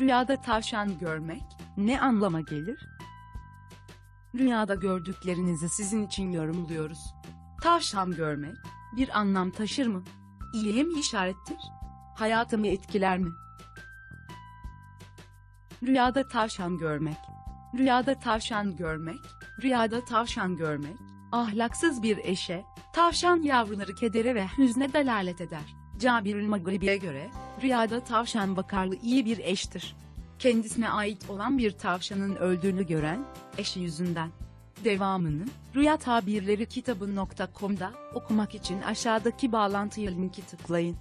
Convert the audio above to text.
Rüyada tavşan görmek ne anlama gelir? Rüyada gördüklerinizi sizin için yorumluyoruz. Tavşan görmek bir anlam taşır mı? İyiye mi işarettir? Hayatımı etkiler mi? Rüyada tavşan görmek. Rüyada tavşan görmek, rüyada tavşan görmek, ahlaksız bir eşe, tavşan yavruları kedere ve hüzne delalet eder. Cabirül Magribi'ye göre, rüyada tavşan vakarlı iyi bir eştir. Kendisine ait olan bir tavşanın öldüğünü gören, eşi yüzünden. Devamını, Rüya Tabirleri kitabı.com'da okumak için aşağıdaki bağlantıya linki tıklayın.